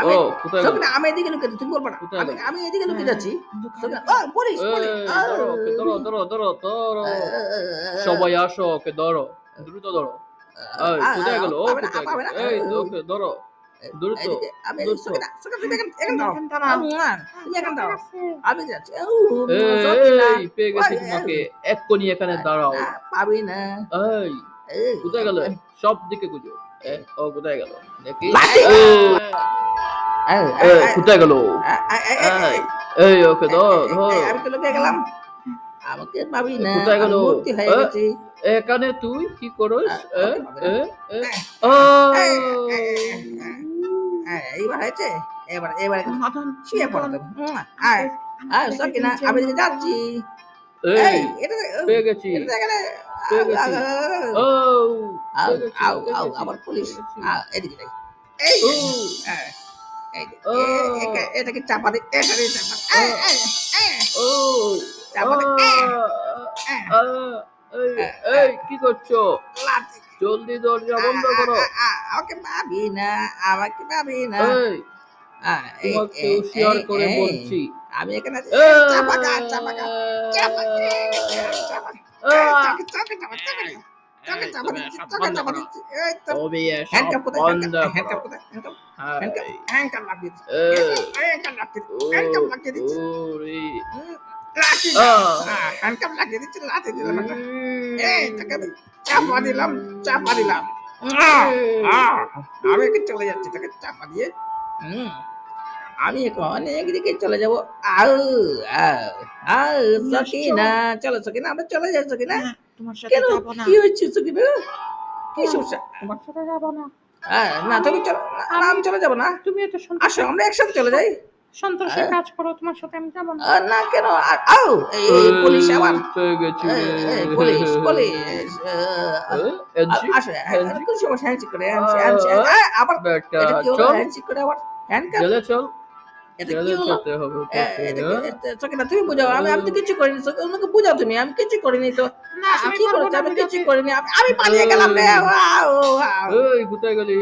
আমি- আমি এদিকে তুমি বলব না আমি যাচ্ছি। সবাই আসো ওকে ধরো দ্রুত ধরো কোথায় গেল ধরো এখান- দাঁড়াও। পাবি না কোথায় গেল? সব দিকে খুঁজো ও কোথায় গেল? দেখি কোথায় গেল? এই, ওকে ধর ধর। আমি তো লুকিয়ে গেলাম। আমাকে পাবি না কোথায় গেল? মূর্তি হয়ে গেছি। এখানে তুই কি করস? হ্যাঁ, এইবার হয়েছে? এবার এবার মদন শুয়ে পড়ো আয় আয় সকিনা আমি যাচ্ছি। এই এই এটা পেয়ে গেছি। ও আউ আউ আবার পুলিশ। এদিকে যাই এই এটাকে চাপা দি ও। চাপা দি। এই, কি করছ? জলদি দরজা বন্ধ করো। আমাকে পাবি না আমাকে পাবি না। এই আ, এই, তোমাকে হুঁশিয়ার করে বলছি। আমি এখানে চাপা গা চাপা গা চাপা হ্যান্ডকাপ হ্যাঁ, লাগিয়ে দিচ্ছি। লাঠি দিলাম। এই, তোকে চাপা দিলাম, চাপা দিলাম। আমি চলে যাচ্ছি তোকে চাপা দিয়ে হুম, আমি এখন একদিকে চলে যাব। আউ আউ আউ সকিনা চলো সকিনা আমরা চলে যাই সকিনা। হ্যাঁ, তোমার সাথে যাব না। কি হচ্ছে সকিনা কি সমস্যা? তোমার সাথে যাব না। না তুমি চলো না, আমি চলে যাব না। তুমি এত আসো আমরা একসাথে চলে যাই। সন্তোষের কাজ করো তোমার সাথে আমি যাব না। না কেন? আ- আউ এই পুলিশ আবার। পুলিশ পুলিশ আসো করে আবার চল। করে আবার হ্যান্ডকাপ জেলে চল। এটা কি হলো? এ, সকিনা তুমি বুঝাও আমি আমি তো কিছু করিনি সকিনা, ওনাকে বুঝাও তুমি আমি কিছু করিনি তো। না কি করেছি? আমি কিছু। করিনি আমি- পালিয়ে গেলাম রে। কোথায় গেলি